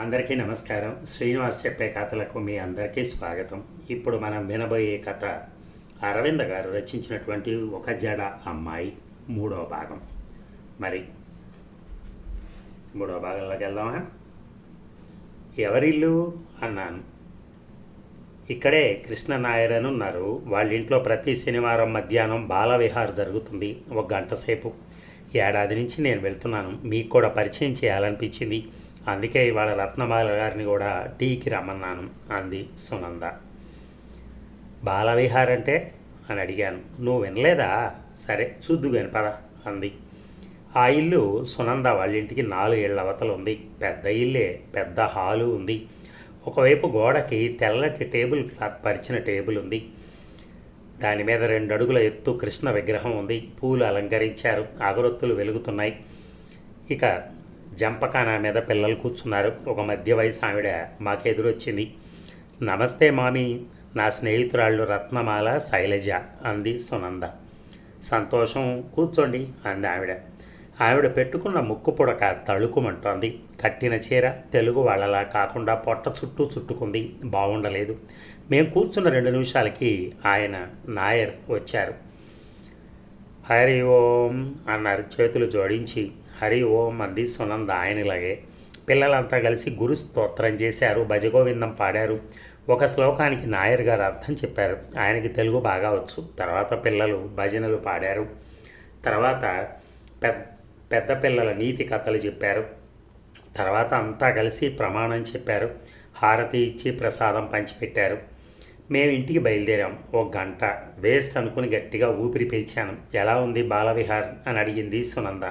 అందరికీ నమస్కారం. శ్రీనివాస్ చెప్పే కథలకు మీ అందరికీ స్వాగతం. ఇప్పుడు మనం వినబోయే కథ అరవింద గారు రచించినటువంటి ఒక జడ అమ్మాయి మూడో భాగం. మరి మూడో భాగంలోకి వెళ్దామా? ఎవరిల్లు? అన్నాను. ఇక్కడే కృష్ణ నాయర్ అని ఉన్నారు. వాళ్ళ ఇంట్లో ప్రతి శనివారం మధ్యాహ్నం బాలవిహార్ జరుగుతుంది. ఒక గంట సేపు. ఏడాది నుంచి నేను వెళ్తున్నాను. మీకు కూడా పరిచయం చేయాలనిపించింది. అందుకే ఇవాళ రత్నబాల గారిని కూడా టీకి రమ్మన్నాను అంది సునంద. బాలవిహార్ అంటే? అని అడిగాను. నువ్వు వినలేదా? సరే చూద్దు కాని పద అంది. ఆ ఇల్లు సునంద వాళ్ళ ఇంటికి నాలుగు ఏళ్ళ ఉంది. పెద్ద ఇల్లే పెద్ద హాలు ఉంది. ఒకవైపు గోడకి తెల్లటి టేబుల్ క్లాత్ పరిచిన టేబుల్ ఉంది. దాని మీద రెండు అడుగుల ఎత్తు కృష్ణ విగ్రహం ఉంది. పూలు అలంకరించారు. అగరొత్తులు వెలుగుతున్నాయి. ఇక జంపకాన మీద పిల్లలు కూర్చున్నారు. ఒక మధ్య వయసు ఆవిడ మాకెదురొచ్చింది. నమస్తే మామి నా స్నేహితురాళ్ళు రత్నమాల శైలజ అంది సునంద. సంతోషం కూర్చోండి అంది ఆవిడ. ఆవిడ పెట్టుకున్న ముక్కు పుడక తళుకుమంటోంది. కట్టిన చీర తెలుగు వాళ్ళలా కాకుండా పొట్ట చుట్టూ చుట్టుకుంది. బాగుండలేదు మేము కూర్చున్న రెండు నిమిషాలకి ఆయన నాయర్ వచ్చారు. హరి ఓం అన్నారు. చేతులు జోడించి హరి ఓం అంది సునంద ఆయనలాగే. పిల్లలంతా కలిసి గురు స్తోత్రం చేశారు భజగోవిందం పాడారు. ఒక శ్లోకానికి నాయర్ గారు అర్థం చెప్పారు. ఆయనకి తెలుగు బాగా వచ్చు. తర్వాత పిల్లలు భజనలు పాడారు. తర్వాత పెద్ద పెద్ద పిల్లల నీతి కథలు చెప్పారు. తర్వాత అంతా కలిసి ప్రమాణం చెప్పారు. హారతి ఇచ్చి ప్రసాదం పంచిపెట్టారు. మేము ఇంటికి బయలుదేరాం. ఓ గంట. వేస్ట్ అనుకుని గట్టిగా ఊపిరి పీల్చాను. ఎలా ఉంది బాలవిహార్? అని అడిగింది సునంద.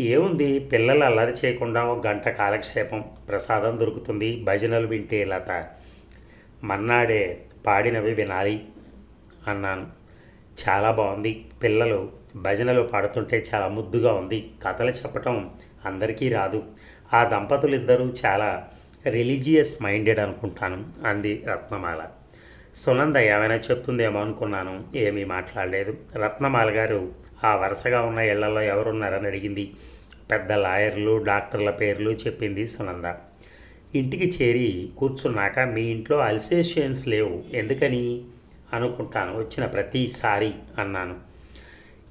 ఏముంది? పిల్లలు అల్లరి చేయకుండా ఒక గంట కాలక్షేపం. ప్రసాదం దొరుకుతుంది. భజనలు వింటే లత. మన్నాడే పాడినవి వినాలి అన్నాను. చాలా బాగుంది పిల్లలు భజనలు పాడుతుంటే చాలా ముద్దుగా ఉంది. కథలు చెప్పటం అందరికీ రాదు. ఆ దంపతులు ఇద్దరూ చాలా రిలీజియస్ మైండెడ్ అనుకుంటాను అంది రత్నమాల. సునంద ఏమైనా చెప్తుందేమో అనుకున్నాను. ఏమీ మాట్లాడలేదు. రత్నమాల గారు ఆ వరుసగా ఉన్న ఇళ్ళలో ఎవరున్నారని అడిగింది. పెద్ద లాయర్లు డాక్టర్ల పేర్లు చెప్పింది సునంద. ఇంటికి చేరి కూర్చున్నాక మీ ఇంట్లో అల్సేషియన్స్ లేవు ఎందుకని? అనుకుంటాను వచ్చిన ప్రతిసారి అన్నాను.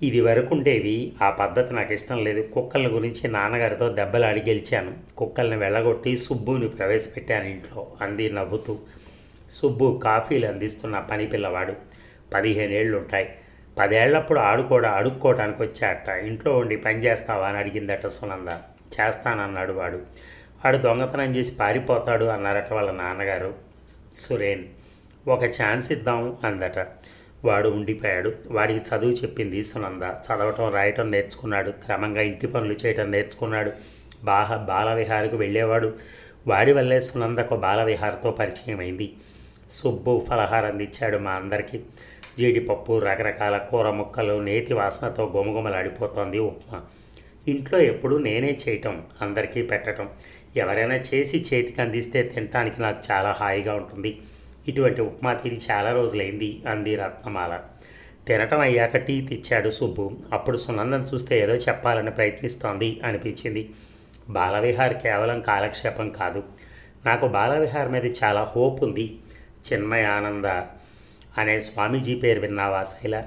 ఇది వరకుండేవి ఆ పద్ధతి నాకు ఇష్టం లేదు. కుక్కల గురించి నాన్నగారితో దెబ్బలాడి గెలిచాను. కుక్కల్ని వెళ్ళగొట్టి సుబ్బుని ప్రవేశపెట్టాను ఇంట్లో అంది నవ్వుతూ. సుబ్బు కాఫీలు అందిస్తున్న పని పిల్లవాడు. పదిహేనేళ్ళు ఉంటాయి పదేళ్ళప్పుడు ఆడుకోవడం అడుక్కోవడానికి వచ్చాట ఇంట్లో ఉండి పని చేస్తావా అని అడిగిందట సునంద. చేస్తానన్నాడు వాడు. వాడు దొంగతనం చేసి పారిపోతాడు అన్నారట వాళ్ళ నాన్నగారు సురేన్. ఒక ఛాన్స్ ఇద్దాం అందట. వాడు ఉండిపోయాడు. వాడికి చదువు చెప్పింది సునంద. చదవటం రాయటం నేర్చుకున్నాడు. క్రమంగా ఇంటి పనులు చేయటం నేర్చుకున్నాడు. బాహ బాలవిహారకు వెళ్ళేవాడు. వాడి వల్లే సునందకు బాలవిహార్తో పరిచయం అయింది సుబ్బు ఫలహారం అందించాడు మా అందరికీ. జీడిపప్పు రకరకాల కూర ముక్కలు నేతి వాసనతో గుమగుమలాడిపోతోంది ఉప్మా. ఇంట్లో ఎప్పుడూ నేనే చేయటం అందరికీ పెట్టడం ఎవరైనా చేసి చేతికి అందిస్తే తినటానికి నాకు చాలా హాయిగా ఉంటుంది. ఇటువంటి ఉప్మా తిని చాలా రోజులైంది అంది రత్నమాల. తినటం అయ్యాక టీ తెచ్చాడు సుబ్బు. అప్పుడు సునందం చూస్తే ఏదో చెప్పాలని ప్రయత్నిస్తోంది అనిపించింది. బాలవిహార్ కేవలం కాలక్షేపం కాదు. నాకు బాలవిహార్ మీద చాలా హోప్ ఉంది. చిన్మయానంద ఆనంద అనే స్వామీజీ పేరు విన్నావా శైల?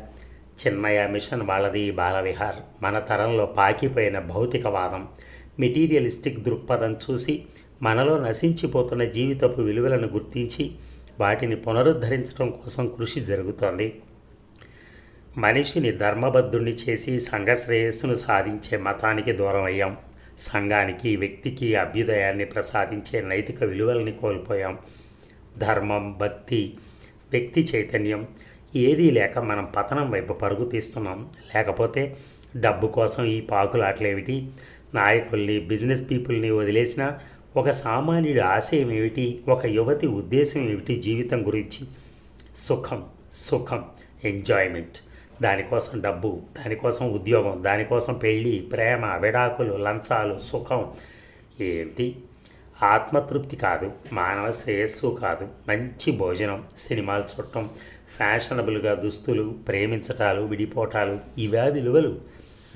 చిన్మయ మిషన్ వాళ్ళది బాలవిహార్. మన తరంలో పాకిపోయిన భౌతికవాదం మెటీరియలిస్టిక్ దృక్పథం చూసి మనలో నశించిపోతున్న జీవితపు విలువలను గుర్తించి వాటిని పునరుద్ధరించడం కోసం కృషి జరుగుతోంది. మనిషిని ధర్మబద్ధుణ్ణి చేసి సంఘ శ్రేయస్సును సాధించే మతానికి దూరం అయ్యాం. సంఘానికి వ్యక్తికి అభ్యుదయాన్ని ప్రసాదించే నైతిక విలువల్ని కోల్పోయాం. ధర్మం భక్తి వ్యక్తి చైతన్యం. ఏదీ లేక మనం పతనం వైపు పరుగు తీస్తున్నాం. లేకపోతే డబ్బు కోసం ఈ పాకులాటలేమిటి? నాయకుల్ని బిజినెస్ పీపుల్ని వదిలేసిన ఒక సామాన్యుడి ఆశయం ఏమిటి ఒక యువతి ఉద్దేశం ఏమిటి జీవితం గురించి? సుఖం సుఖం ఎంజాయ్మెంట్. దానికోసం డబ్బు దానికోసం ఉద్యోగం దానికోసం పెళ్ళి ప్రేమ విడాకులు లంచాలు సుఖం. ఏమిటి? ఆత్మతృప్తి కాదు మానవ శ్రేయస్సు కాదు. మంచి భోజనం సినిమాలు చూడటం ఫ్యాషనబుల్గా దుస్తులు ప్రేమించటాలు విడిపోవటాలు ఇవే విలువలు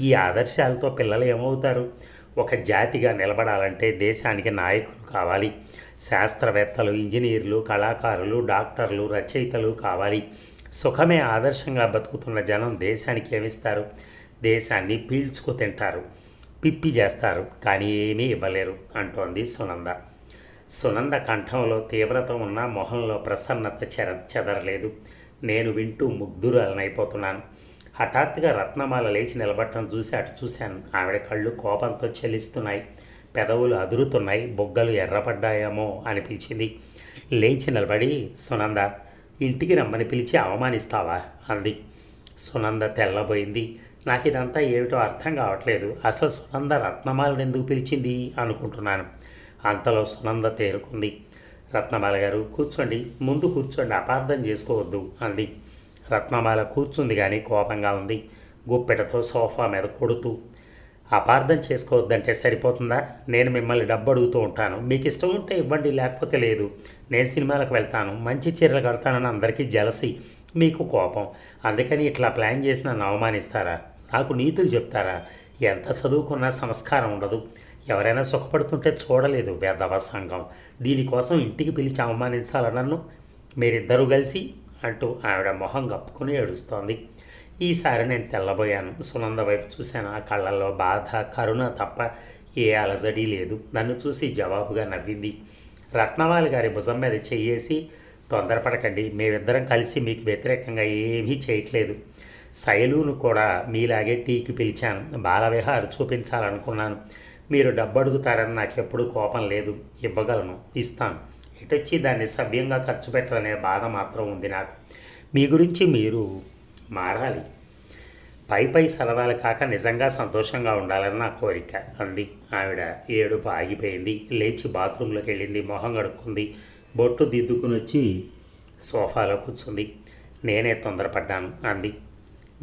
ఈ ఆదర్శాలతో పిల్లలు ఏమవుతారు? ఒక జాతిగా నిలబడాలంటే దేశానికి నాయకులు కావాలి. శాస్త్రవేత్తలు ఇంజనీర్లు కళాకారులు డాక్టర్లు రచయితలు కావాలి. సుఖమే ఆదర్శంగా బతుకుతున్న జనం దేశానికి ఏమిస్తారు? దేశాన్ని పీల్చుకు తింటారు. పిప్పి చేస్తారు కానీ ఏమీ ఇవ్వలేరు అంటోంది సునంద. సునంద కంఠంలో తీవ్రత ఉన్న మొహంలో ప్రసన్నత చెర చెదరలేదు. నేను వింటూ ముగ్ధురాలనైపోతున్నాను. హఠాత్తుగా రత్నమాల లేచి నిలబడటం చూసి అటు చూశాను. ఆవిడ కళ్ళు కోపంతో చెలిస్తున్నాయి. పెదవులు అదురుతున్నాయి. బొగ్గలు ఎర్రపడ్డాయేమో అనిపించింది. లేచి నిలబడి సునంద ఇంటికి రమ్మని పిలిచి అవమానిస్తావా? అంది. సునంద తెల్లబోయింది. నాకు ఇదంతా ఏమిటో అర్థం కావట్లేదు. అసలు సునంద రత్నమాలను ఎందుకు పిలిచింది? అనుకుంటున్నాను. అంతలో సునంద తేరుకుంది. రత్నమాల గారు కూర్చోండి. ముందు కూర్చోండి. అపార్థం చేసుకోవద్దు అంది. రత్నమాల కూర్చుంది కానీ కోపంగా ఉంది. గుప్పెటతో సోఫా మీద కొడుతూ అపార్థం చేసుకోవద్దంటే సరిపోతుందా? నేను మిమ్మల్ని డబ్బు అడుగుతూ ఉంటాను. మీకు ఇష్టం ఉంటే ఇవ్వండి లేకపోతే లేదు. నేను సినిమాలకు వెళ్తాను. మంచి చీరలు కడతానని అందరికీ జలసి. మీకు కోపం. అందుకని ఇట్లా ప్లాన్ చేసి నన్ను అవమానిస్తారా? నాకు నీతులు చెప్తారా? ఎంత చదువుకున్నా సంస్కారం ఉండదు. ఎవరైనా సుఖపడుతుంటే చూడలేదు వేదవ సంఘం. దీనికోసం ఇంటికి పిలిచి అవమానించాల నన్ను? మీరిద్దరూ కలిసి అంటూ ఆవిడ మొహం కప్పుకొని ఏడుస్తోంది. ఈసారి నేను తెల్లబోయాను. సునంద వైపు చూశాను. ఆ కళ్ళల్లో బాధ కరుణ తప్ప ఏ అలజడి లేదు. నన్ను చూసి జవాబుగా నవ్వింది. రత్నమాలి గారి భుజం మీద చెయ్యేసి తొందరపడకండి. మేమిద్దరం కలిసి మీకు వ్యతిరేకంగా ఏమీ చేయట్లేదు. శైలును కూడా మీలాగే టీకి పిలిచాను. బాలవిహార్ చూపించాలనుకున్నాను మీరు డబ్బు అడుగుతారని నాకు ఎప్పుడూ కోపం లేదు. ఇవ్వగలను. ఇస్తాను. ఇటొచ్చి దాన్ని సభ్యంగా ఖర్చు పెట్టాలనే బాధ మాత్రం ఉంది నాకు. మీ గురించి మీరు మారాలి. పై పై సరదాలు కాక నిజంగా సంతోషంగా ఉండాలని నా కోరిక. అంది. ఆవిడ ఏడుపు ఆగిపోయింది. లేచి బాత్రూంలోకి వెళ్ళింది. మొహం కడుక్కుంది. బొట్టు దిద్దుకుని వచ్చి సోఫాలో కూర్చుంది. నేనే తొందరపడ్డాను. అంది.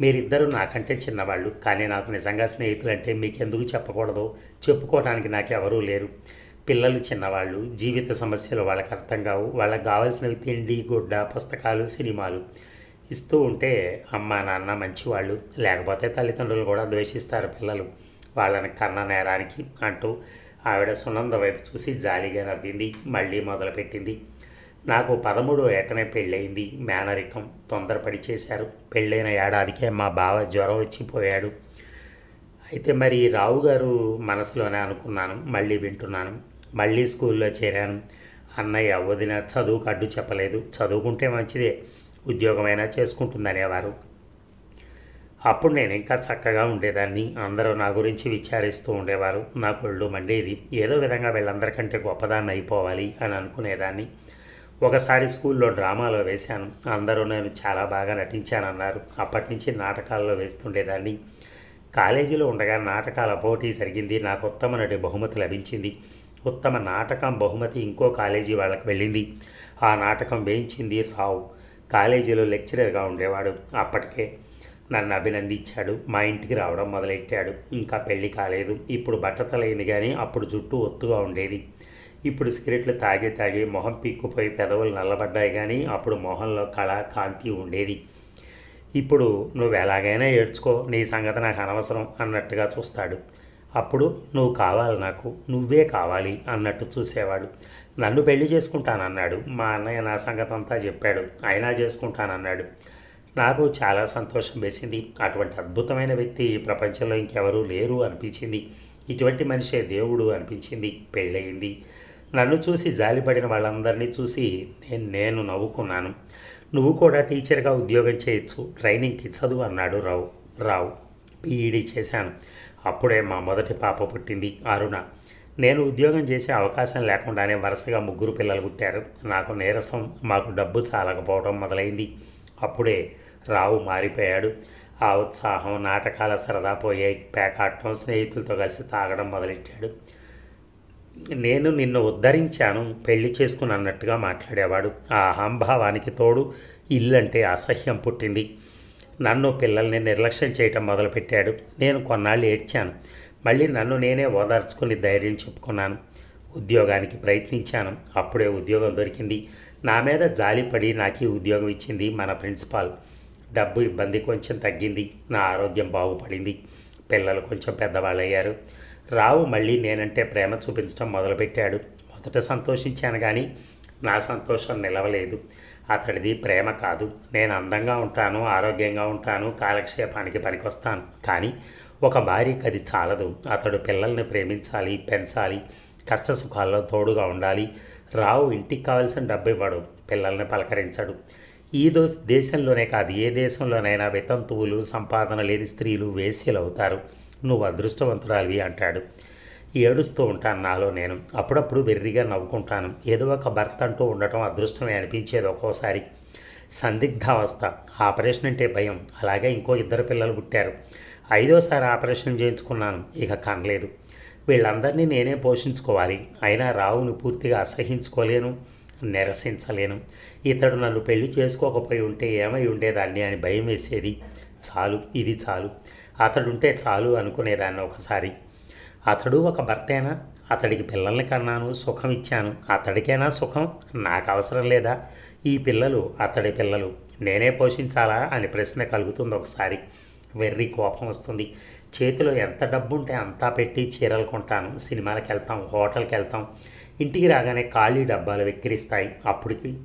మీరిద్దరూ నాకంటే చిన్నవాళ్ళు. కానీ నాకు నిజంగా స్నేహితులంటే మీకెందుకు చెప్పకూడదు? చెప్పుకోవడానికి నాకెవరూ లేరు. పిల్లలు చిన్నవాళ్ళు. జీవిత సమస్యలు వాళ్ళకి అర్థం కావు. వాళ్ళకి కావాల్సినవి తిండి గుడ్డ పుస్తకాలు సినిమాలు ఇస్తూ ఉంటే అమ్మ నాన్న మంచివాళ్ళు. లేకపోతే తల్లిదండ్రులు కూడా ద్వేషిస్తారు పిల్లలు. వాళ్ళని కన్న నేరానికి అంటూ ఆవిడ సునంద వైపు చూసి జాలిగా నవ్వింది. మళ్ళీ మొదలుపెట్టింది. నాకు పదమూడో ఏటనే పెళ్ళయింది. మేనరికం తొందరపడి చేశారు. పెళ్ళైన ఏడాదికే మా బావ జ్వరం వచ్చిపోయాడు. అయితే మరి రావు గారు మనసులోనే అనుకున్నాను. మళ్ళీ వింటున్నాను. మళ్ళీ స్కూల్లో చేరాను. అన్నయ్య వదిన చదువుకు అడ్డు చెప్పలేదు. చదువుకుంటే మంచిదే. ఉద్యోగమైనా చేసుకుంటుందనేవారు. అప్పుడు నేను ఇంకా చక్కగా ఉండేదాన్ని. అందరూ నా గురించి విచారిస్తూ ఉండేవారు. నా కొళ్ళు మండేది. ఏదో విధంగా వీళ్ళందరికంటే గొప్పదాన్ని అయిపోవాలి అని అనుకునేదాన్ని. ఒకసారి స్కూల్లో డ్రామాలో వేశాను. అందరూ నేను చాలా బాగా నటించానన్నారు. అప్పటి నుంచి నాటకాల్లో వేస్తుండేదాన్ని. కాలేజీలో ఉండగా నాటకాల పోటీ జరిగింది. నాకు ఉత్తమ నటి బహుమతి లభించింది. ఉత్తమ నాటకం బహుమతి ఇంకో కాలేజీ వాళ్ళకి వెళ్ళింది. ఆ నాటకం వేయించింది రావు. కాలేజీలో లెక్చరర్గా ఉండేవాడు. అప్పటికే నన్ను అభినందించాడు. మా ఇంటికి రావడం మొదలెట్టాడు. ఇంకా పెళ్ళి కాలేదు. ఇప్పుడు బట్టతలైంది కానీ అప్పుడు జుట్టు ఒత్తుగా ఉండేది. ఇప్పుడు సిగరెట్లు తాగి తాగి మొహం పీక్కుపోయి పెదవులు నల్లబడ్డాయి కానీ అప్పుడు మొహంలో కళ కాంతి ఉండేది. ఇప్పుడు నువ్వు ఎలాగైనా ఏడ్చుకో నీ సంగతి నాకు అనవసరం అన్నట్టుగా చూస్తాడు. అప్పుడు నువ్వు కావాలి నాకు నువ్వే కావాలి అన్నట్టు చూసేవాడు. నన్ను పెళ్ళి చేసుకుంటానన్నాడు మా అన్నయ్య నా సంగతి అంతా చెప్పాడు అయినా చేసుకుంటానన్నాడు. నాకు చాలా సంతోషం వేసింది. అటువంటి అద్భుతమైన వ్యక్తి ప్రపంచంలో ఇంకెవరూ లేరు అనిపించింది. ఇటువంటి మనిషే దేవుడు అనిపించింది. పెళ్ళయింది. నన్ను చూసి జాలిపడిన వాళ్ళందరినీ చూసి నేను నేను నవ్వుకున్నాను. నువ్వు కూడా టీచర్గా ఉద్యోగం చేయొచ్చు ట్రైనింగ్కి చదువు అన్నాడు రావు రావు. పీఈడీ చేశాను. అప్పుడే మా మొదటి పాప పుట్టింది అరుణ. నేను ఉద్యోగం చేసే అవకాశం లేకుండానే వరుసగా ముగ్గురు పిల్లలు పుట్టారు. నాకు నీరసం మాకు డబ్బు చాలకపోవడం మొదలైంది. అప్పుడే రావు మారిపోయాడు. ఆ ఉత్సాహం నాటకాల సరదా పోయాయి. పేకాడటం స్నేహితులతో కలిసి తాగడం మొదలెట్టాడు. నేను నిన్ను ఉద్ధరించాను పెళ్ళి చేసుకుని అన్నట్టుగా మాట్లాడేవాడు. ఆ అహంభావానికి తోడు ఇల్లంటే అసహ్యం పుట్టింది. నన్ను పిల్లల్ని నిర్లక్ష్యం చేయటం మొదలుపెట్టాడు. నేను కొన్నాళ్ళు ఏడ్చాను. మళ్ళీ నన్ను నేనే ఓదార్చుకుని ధైర్యం చెప్పుకున్నాను. ఉద్యోగానికి ప్రయత్నించాను. అప్పుడే ఉద్యోగం దొరికింది. నా మీద జాలిపడి నాకు ఈ ఉద్యోగం ఇచ్చింది మన ప్రిన్సిపాల్. డబ్బు ఇబ్బంది కొంచెం తగ్గింది. నా ఆరోగ్యం బాగుపడింది. పిల్లలు కొంచెం పెద్దవాళ్ళయ్యారు. అయ్యారు రావు మళ్ళీ నేనంటే ప్రేమ చూపించడం మొదలుపెట్టాడు. మొదట సంతోషించాను కానీ నా సంతోషం నిలవలేదు. అతడిది ప్రేమ కాదు. నేను అందంగా ఉంటాను ఆరోగ్యంగా ఉంటాను కాలక్షేపానికి పనికొస్తాను. కానీ ఒక భార్యకి అది చాలదు. అతడు పిల్లల్ని ప్రేమించాలి పెంచాలి కష్ట సుఖాల్లో తోడుగా ఉండాలి. రావు ఇంటికి కావాల్సిన డబ్బు ఇవ్వడు పిల్లల్ని పలకరించడు. ఈ దో దేశంలోనే కాదు ఏ దేశంలోనైనా వితంతువులు సంపాదన లేని స్త్రీలు వేశ్యలు అవుతారు. నువ్వు అదృష్టవంతురాలివి అంటాడు. ఏడుస్తూ ఉంటాను నాలో నేను. అప్పుడప్పుడు వెర్రిగా నవ్వుకుంటాను. ఏదో ఒక భర్త అంటూ ఉండటం అదృష్టమే అనిపించేది ఒక్కోసారి. సందిగ్ధావస్థ ఆపరేషన్ అంటే భయం. అలాగే ఇంకో ఇద్దరు పిల్లలు పుట్టారు. ఐదోసారి ఆపరేషన్ చేయించుకున్నాను. ఇక కనలేదు. వీళ్ళందరినీ నేనే పోషించుకోవాలి. అయినా రావును పూర్తిగా అసహించుకోలేను. నిరసించలేను. ఇతడు నన్ను పెళ్ళి చేసుకోకపోయి ఉంటే ఏమై ఉండేదాన్ని అని భయం వేసేది. చాలు. ఇది చాలు. అతడుంటే చాలు అనుకునేదాన్ని ఒకసారి. అతడు ఒక భర్తేనా? అతడికి పిల్లల్ని కన్నాను సుఖం ఇచ్చాను. అతడికైనా సుఖం? నాకు అవసరం లేదా? ఈ పిల్లలు అతడి పిల్లలు నేనే పోషించాలా? అని ప్రశ్న కలుగుతుంది ఒకసారి. వెర్రి కోపం వస్తుంది. చేతిలో ఎంత డబ్బు ఉంటే అంతా పెట్టి చీరలు కొంటాను. సినిమాలకు వెళ్తాం హోటల్కి వెళ్తాం ఇంటికి రాగానే ఖాళీ డబ్బాలు వెక్కిరిస్తాయి. అప్పటికి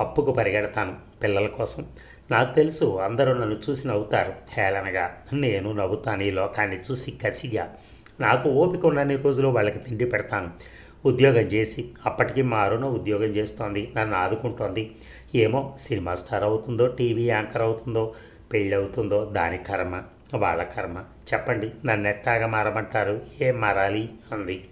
అప్పుకు పరిగెడతాను. పిల్లల కోసం నాకు తెలుసు అందరూ నన్ను చూసి నవ్వుతారు. హేళనగా. నేను నవ్వుతాను ఈ లోకాన్ని చూసి కసిగా. నాకు ఓపిక ఉన్నన్ని రోజులు వాళ్ళకి తిండి పెడతాను. ఉద్యోగం చేసి అప్పటికి మా అరుణ ఉద్యోగం చేస్తోంది నన్ను ఆదుకుంటోంది. ఏమో సినిమా స్టార్ అవుతుందో టీవీ యాంకర్ అవుతుందో పెళ్ళి అవుతుందో దాని కర్మ వాళ్ళ కర్మ. చెప్పండి నన్ను ఎట్టాగా మారమంటారు? ఏం మారాలి? అంది.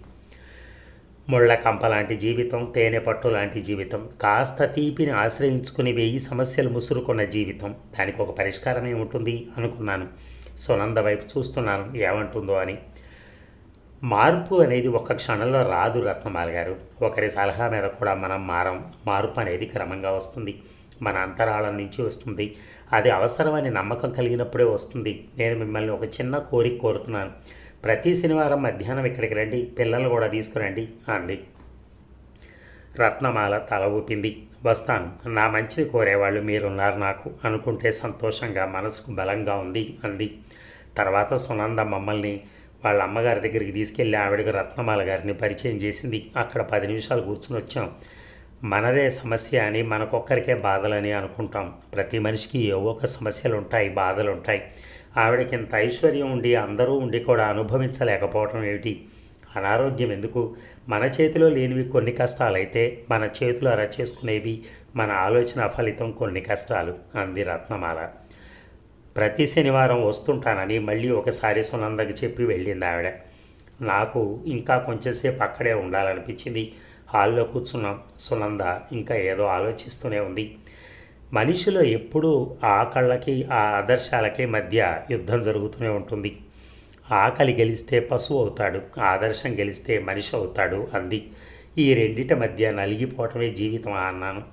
ముళ్ళ కంప లాంటి జీవితం తేనె పట్టు లాంటి జీవితం కాస్త తీపిని ఆశ్రయించుకుని వెయ్యి సమస్యలు ముసురుకున్న జీవితం దానికి ఒక పరిష్కారమే ఉంటుంది అనుకున్నాను. సునంద వైపు చూస్తున్నాను ఏమంటుందో అని. మార్పు అనేది ఒక్క క్షణంలో రాదు రత్నమాల గారు. ఒకరి సలహా మీద కూడా మనం మారం. మార్పు అనేది క్రమంగా వస్తుంది. మన అంతరాళం నుంచి వస్తుంది. అది అవసరమని నమ్మకం కలిగినప్పుడే వస్తుంది. నేను మిమ్మల్ని ఒక చిన్న కోరిక కోరుతున్నాను. ప్రతి శనివారం మధ్యాహ్నం ఇక్కడికి రండి పిల్లల్ని కూడా తీసుకురండి అంది. రత్నమాల తల ఊపింది. వస్తాను నా మంచిని కోరేవాళ్ళు మీరున్నారు నాకు అనుకుంటే సంతోషంగా మనసుకు బలంగా ఉంది అంది. తర్వాత సునంద మమ్మల్ని వాళ్ళ అమ్మగారి దగ్గరికి తీసుకెళ్ళి ఆవిడకి రత్నమాల గారిని పరిచయం చేసింది. అక్కడ పది నిమిషాలు కూర్చుని వచ్చాం. మనదే సమస్య అని మనకొక్కరికే బాధలని అనుకుంటాం. ప్రతి మనిషికి ఏవో ఒక సమస్యలు ఉంటాయి బాధలు ఉంటాయి ఆవిడకింత ఐశ్వర్యం ఉండి అందరూ ఉండి కూడా అనుభవించలేకపోవటం ఏమిటి? అనారోగ్యం ఎందుకు? మన చేతిలో లేనివి కొన్ని కష్టాలైతే మన చేతులు అరచేసుకునేవి మన ఆలోచన ఫలితం కొన్ని కష్టాలు అంది రత్నమాల. ప్రతి శనివారం వస్తుంటానని మళ్ళీ ఒకసారి సునందకి చెప్పి వెళ్ళింది ఆవిడ. నాకు ఇంకా కొంచెంసేపు అక్కడే ఉండాలనిపించింది. హాల్లో కూర్చున్నాం. సునంద ఇంకా ఏదో ఆలోచిస్తూనే ఉంది. మనిషిలో ఎప్పుడూ ఆ కళ్ళకి ఆ ఆదర్శాలకి మధ్య యుద్ధం జరుగుతూనే ఉంటుంది. ఆకలి గెలిస్తే పశువు అవుతాడు ఆదర్శం గెలిస్తే మనిషి అవుతాడు అంది. ఈ రెండిటి మధ్య నలిగిపోవటమే జీవితం అన్నాను.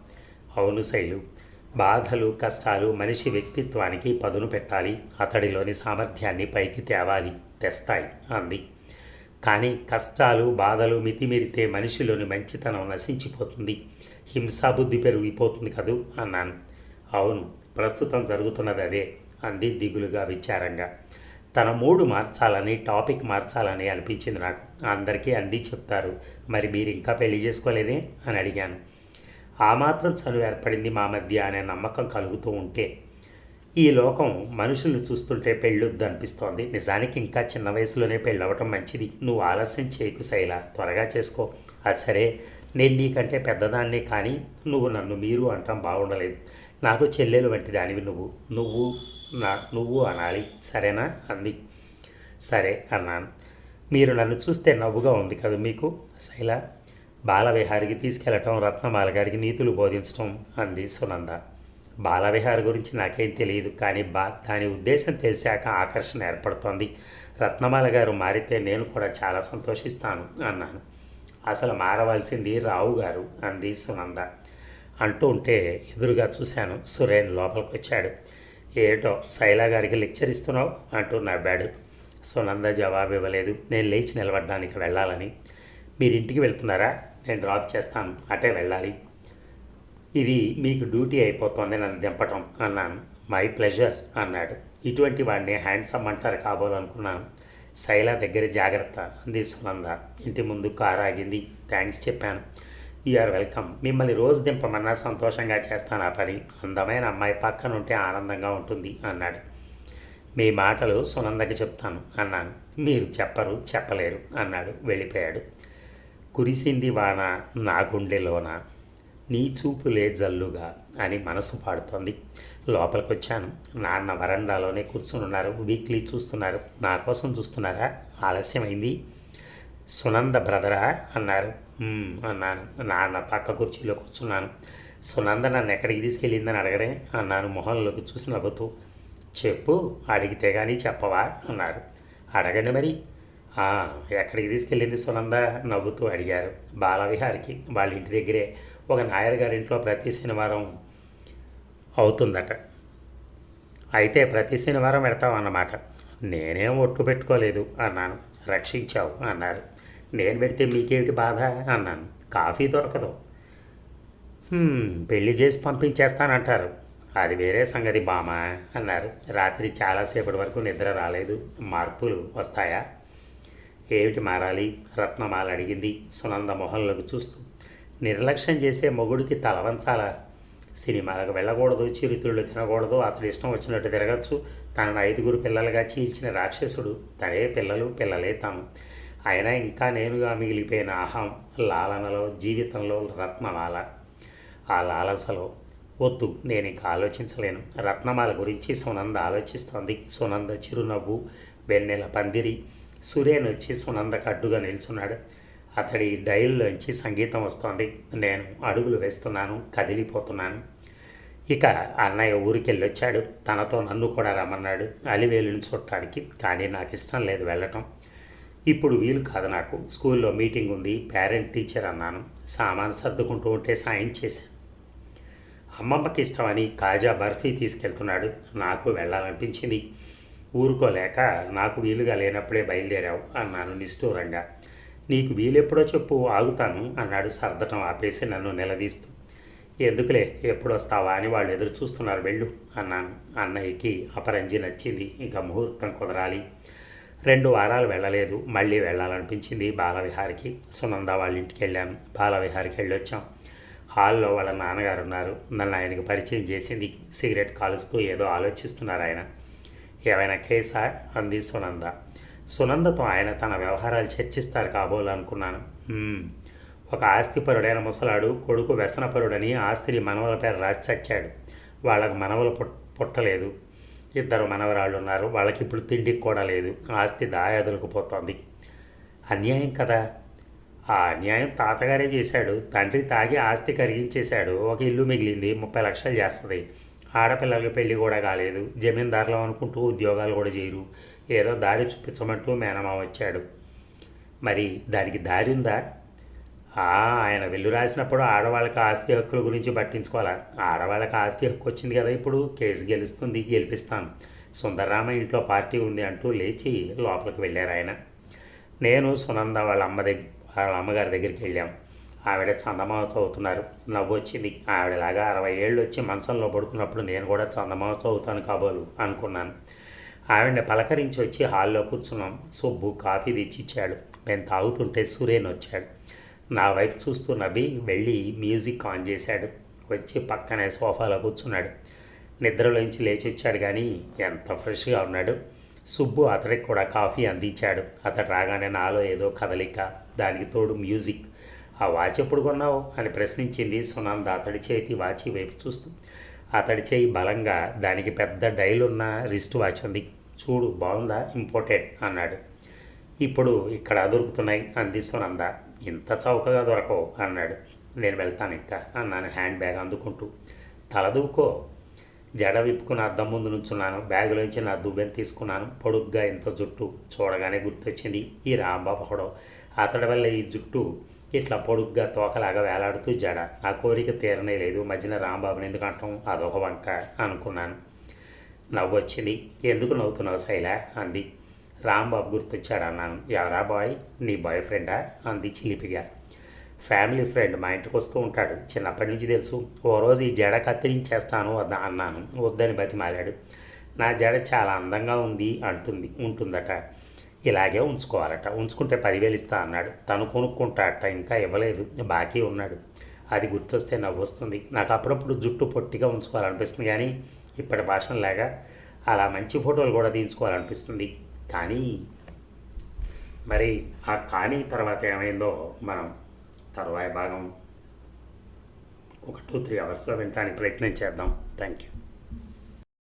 అవును శైలు బాధలు కష్టాలు మనిషి వ్యక్తిత్వానికి పదును పెట్టాలి అతడిలోని సామర్థ్యాన్ని పైకి తేవాలి తెస్తాయి అంది. కానీ కష్టాలు బాధలు మితిమీరితే మనిషిలోని మంచితనం నశించిపోతుంది. హింసాబుద్ధి పెరిగిపోతుంది కదూ అన్నాను. అవును ప్రస్తుతం జరుగుతున్నది అదే అంది దిగులుగా విచారంగా. తన మూడు మార్చాలని టాపిక్ మార్చాలని అనిపించింది నాకు. అందరికీ అంది చెప్తారు. మరి మీరు ఇంకా పెళ్ళి చేసుకోలేదే? అని అడిగాను. ఆ మాత్రం చనువు ఏర్పడింది మా మధ్య అనే నమ్మకం కలుగుతూ ఉంటే ఈ లోకం మనుషుల్ని చూస్తుంటే పెళ్ళొద్దు అనిపిస్తోంది. నిజానికి ఇంకా చిన్న వయసులోనే పెళ్ళవటం మంచిది. నువ్వు ఆలస్యం చేయకు శైల. త్వరగా చేసుకో. అది సరే. నేను నీకంటే పెద్దదాన్నే కానీ నువ్వు నన్ను మీరు అంటాం బాగుండలేదు నాకు చెల్లెలు వంటి దానివి నువ్వు. నువ్వు నా నువ్వు అనాలి. సరేనా? అంది. సరే అన్నాను. మీరు నన్ను చూస్తే నవ్వుగా ఉంది కదా మీకు? శైల బాలవిహారికి తీసుకెళ్ళటం రత్నమాల గారికి నీతులు బోధించటం అంది సునంద. బాలవిహార్ గురించి నాకేం తెలియదు కానీ బా దాని ఉద్దేశం తెలిసాక ఆకర్షణ ఏర్పడుతోంది. రత్నమాల గారు మారితే నేను కూడా చాలా సంతోషిస్తాను అన్నాను. అసలు మారవలసింది రావు గారు అంది సునంద. అంటూ ఉంటే ఎదురుగా చూశాను సురేన్ లోపలికి వచ్చాడు. ఏటో శైలా గారికి లెక్చర్ ఇస్తున్నావు? అంటూ నవ్వాడు. సునంద జవాబు ఇవ్వలేదు. నేను లేచి నిలబడడానికి వెళ్ళాలని. మీరు ఇంటికి వెళ్తున్నారా? నేను డ్రాప్ చేస్తాను. అటే వెళ్ళాలి. ఇది మీకు డ్యూటీ అయిపోతుంది నన్ను దింపటం అన్నాను. మై ప్లెజర్ అన్నాడు. ఇటువంటి వాడిని హ్యాండ్సమ్ అంటారు కాబోలనుకున్నాను. శైల దగ్గర జాగ్రత్త అంది సునంద. ఇంటి ముందు కారు ఆగింది. థ్యాంక్స్ చెప్పాను. ఆర్ వెల్కమ్ మిమ్మల్ని రోజు దింపమన్నా సంతోషంగా చేస్తాను ఆ పని? అందమైన అమ్మాయి పక్కన ఉంటే ఆనందంగా ఉంటుంది అన్నాడు. మీ మాటలు సునందకి చెప్తాను అన్నాను. మీరు చెప్పరు చెప్పలేరు అన్నాడు వెళ్ళిపోయాడు. కురిసింది వాన నా గుండెలోన. నీ చూపులే జల్లుగా అని మనసు పాడుతోంది. లోపలికి వచ్చాను నాన్న వరండాలోనే కూర్చుని ఉన్నారు వీక్లీ చూస్తున్నారు. నా కోసం చూస్తున్నారా? ఆలస్యమైంది. సునంద బ్రదరా? అన్నారు. అన్నాను నాన్న పక్క కుర్చీలో కూర్చున్నాను. సునంద నన్ను ఎక్కడికి తీసుకెళ్ళిందని అడగరే అన్నాను మొహంలోకి చూసి నవ్వుతూ. చెప్పు అడిగితే కానీ చెప్పవా అన్నారు. అడగండి మరి. ఎక్కడికి తీసుకెళ్ళింది సునంద నవ్వుతూ అడిగారు. బాలవిహారికి వాళ్ళ ఇంటి దగ్గరే ఒక నాయర్ గారింట్లో ప్రతి శనివారం అవుతుందట. అయితే ప్రతి శనివారం పెడతావు అన్నమాట నేనేం ఒట్టు పెట్టుకోలేదు అన్నాను. రక్షించావు అన్నారు. నేను పెడితే మీకేమిటి బాధ? అన్నాను. కాఫీ దొరకదు. పెళ్ళి చేసి పంపించేస్తానంటారు. అది వేరే సంగతి బామా అన్నారు. రాత్రి చాలాసేపటి వరకు నిద్ర రాలేదు. మార్పులు వస్తాయా? ఏమిటి మారాలి? రత్నమాల అడిగింది సునంద మొహంలోకి చూస్తూ. నిర్లక్ష్యం చేసే మొగుడికి తలవంచాలా? సినిమాలకు వెళ్ళకూడదు చిరుతిళ్ళు తినకూడదు అతడు ఇష్టం వచ్చినట్టు తిరగచ్చు. తనను ఐదుగురు పిల్లలుగా చీల్చిన రాక్షసుడు తనే పిల్లలు పిల్లలే తాను. అయినా ఇంకా నేనుగా మిగిలిపోయిన అహం లాలనలో జీవితంలో రత్నమాల. ఆ లాలసలో వద్దు నేను ఇంకా ఆలోచించలేను. రత్నమాల గురించి సునంద ఆలోచిస్తోంది. సునంద చిరునవ్వు వెన్నెల పందిరి. సురేన్ వచ్చి సునందకు అడ్డుగా నిల్చున్నాడు. అతడి డైల్లోంచి సంగీతం వస్తోంది. నేను అడుగులు వేస్తున్నాను కదిలిపోతున్నాను. ఇక అన్నయ్య ఊరికి వెళ్ళొచ్చాడు తనతో నన్ను కూడా రమ్మన్నాడు. అలివేలుని చుట్టానికి కానీ నాకు ఇష్టం లేదు వెళ్ళటం. ఇప్పుడు వీలు కాదు నాకు. స్కూల్లో మీటింగ్ ఉంది పేరెంట్ టీచర్ అన్నాను. సామాన్ సర్దుకుంటూ ఉంటే సాయం చేశాను. అమ్మమ్మకి ఇష్టమని కాజా బర్ఫీ తీసుకెళ్తున్నాడు. నాకు వెళ్ళాలనిపించింది. ఊరుకోలేక నాకు వీలుగా లేనప్పుడే బయలుదేరావు అన్నాను నిష్ఠూరంగా. నీకు వీలెప్పుడో చెప్పు ఆగుతాను అన్నాడు సర్దటం ఆపేసి నన్ను నిలదీస్తూ. ఎందుకులే ఎప్పుడు వస్తావా అని వాళ్ళు ఎదురు చూస్తున్నారు వెళ్ళు అన్నాను. అన్నయ్యకి అపరంజి నచ్చింది. ఇక ముహూర్తం కుదరాలి. రెండు వారాలు వెళ్ళలేదు. మళ్ళీ వెళ్ళాలనిపించింది బాలవిహారికి. సునంద వాళ్ళ ఇంటికి వెళ్ళాను బాలవిహారికి వెళ్ళొచ్చాం. హాల్లో వాళ్ళ నాన్నగారు ఉన్నారు. నన్ను ఆయనకు పరిచయం చేసింది. సిగరెట్ కాలుస్తూ ఏదో ఆలోచిస్తున్నారు ఆయన. ఏమైనా కేసా? అంది సునంద. సునందతో ఆయన తన వ్యవహారాలు చర్చిస్తారు కాబోలు అనుకున్నాను. ఒక ఆస్తిపరుడైన ముసలాడు కొడుకు వ్యసనపరుడని ఆస్తిని మనవల పేరు రాసి చచ్చాడు. వాళ్ళకు మనవలు పుట్ పుట్టలేదు. ఇద్దరు మనవరాళ్ళు ఉన్నారు. వాళ్ళకి ఇప్పుడు తిండికి కూడా లేదు. ఆస్తి దాయాదులకు పోతోంది అన్యాయం కదా? ఆ అన్యాయం తాతగారే చేశాడు. తండ్రి తాగి ఆస్తి కరిగించేశాడు. ఒక ఇల్లు మిగిలింది. ముప్పై లక్షలు చేస్తుంది. ఆడపిల్లలకి పెళ్ళి కూడా కాలేదు. జమీందారులు అనుకుంటూ ఉద్యోగాలు కూడా చేయరు. ఏదో దారి చూపించమంటూ మేనమా వచ్చాడు. మరి దానికి దారి ఉందా? ఆయన వెళ్ళు రాసినప్పుడు ఆడవాళ్ళకి ఆస్తి హక్కుల గురించి పట్టించుకోవాలా? ఆడవాళ్ళకి ఆస్తి హక్కు వచ్చింది కదా ఇప్పుడు. కేసు గెలుస్తుంది గెలిపిస్తాను. సుందరరామ ఇంట్లో పార్టీ ఉంది అంటూ లేచి లోపలికి వెళ్ళారు ఆయన. నేను సునంద వాళ్ళ అమ్మ దగ్గర వాళ్ళ అమ్మగారి దగ్గరికి వెళ్ళాం. ఆవిడ చందమామ చదువుతున్నారు. నవ్వు వచ్చింది. ఆవిడలాగా అరవై ఏళ్ళు వచ్చి మంచంలో పడుకున్నప్పుడు నేను కూడా చందమామ చదువుతాను కాబోలు అనుకున్నాను. ఆవిడని పలకరించి వచ్చి హాల్లో కూర్చున్నాం. సుబ్బు కాఫీ తెచ్చిచ్చాడు. నేను తాగుతుంటే సురేన్ వచ్చాడు. నా వైపు చూస్తూ నవ్వి వెళ్ళి మ్యూజిక్ ఆన్ చేశాడు. వచ్చి పక్కనే సోఫాలో కూర్చున్నాడు. నిద్రలోంచి లేచి వచ్చాడు కానీ ఎంత ఫ్రెష్గా ఉన్నాడు. సుబ్బు అతడికి కూడా కాఫీ అందించాడు. అతడు రాగానే నాలో ఏదో కదలిక దానికి తోడు మ్యూజిక్. ఆ వాచ్ ఎప్పుడు కొన్నావు? అని ప్రశ్నించింది సునంద అతడి చేతి వాచి వైపు చూస్తూ. అతడి చేయి బలంగా దానికి పెద్ద డైల్ ఉన్న రిస్ట్ వాచ్ ఉంది. చూడు బాగుందా? ఇంపోర్టెడ్ అన్నాడు. ఇప్పుడు ఇక్కడ దొరుకుతున్నాయి అంది సునంద. ఇంత చౌకగా దొరకవు అన్నాడు. నేను వెళ్తాను ఇంకా అన్నాను హ్యాండ్ బ్యాగ్ అందుకుంటూ. తలదూకో జడ విప్పుకుని అద్దం ముందు నుంచున్నాను. బ్యాగులోంచి నా దువ్వెని తీసుకున్నాను. పొడుగ్గా ఇంత జుట్టు చూడగానే గుర్తొచ్చింది ఈ రాంబాబు ఒకడో అతడి వల్ల ఈ జుట్టు ఇట్లా పొడుగ్గా తోకలాగా వేలాడుతూ జడ. నా కోరిక తీరనే లేదు. మధ్యన రాంబాబుని ఎందుకు అంటాం? అదొక వంక అనుకున్నాను. నవ్వు వచ్చింది ఎందుకు నవ్వుతున్నావు శైల? అంది. రాంబాబు గుర్తొచ్చాడు? అన్నాను ఎవరా బాయ్? నీ బాయ్ ఫ్రెండా? అంది చిలిపిగా. ఫ్యామిలీ ఫ్రెండ్ మా ఇంటికి వస్తూ ఉంటాడు. చిన్నప్పటి నుంచి తెలుసు. ఓ రోజు ఈ జడ కత్తిరించేస్తాను వద్ద అన్నాను. వద్దని బతిమాలాడు. నా జడ చాలా అందంగా ఉంది అంటుంది ఉంటుందట. ఇలాగే ఉంచుకోవాలట. ఉంచుకుంటే పదివేలు ఇస్తా అన్నాడు. తను కొనుక్కుంటాట ఇంకా ఇవ్వలేదు. బాకీ ఉన్నాడు. అది గుర్తొస్తే నవ్వు వస్తుంది నాకు అప్పుడప్పుడు జుట్టు పొట్టిగా ఉంచుకోవాలనిపిస్తుంది కానీ ఇప్పటి భాషలాగా అలా మంచి ఫోటోలు కూడా తీయించుకోవాలనిపిస్తుంది. కానీ మరి ఆ కానీ తర్వాత ఏమైందో మనం తర్వాయ భాగం ఒక టూ త్రీ అవర్స్లో వినడానికి ప్రయత్నం చేద్దాం. Thank you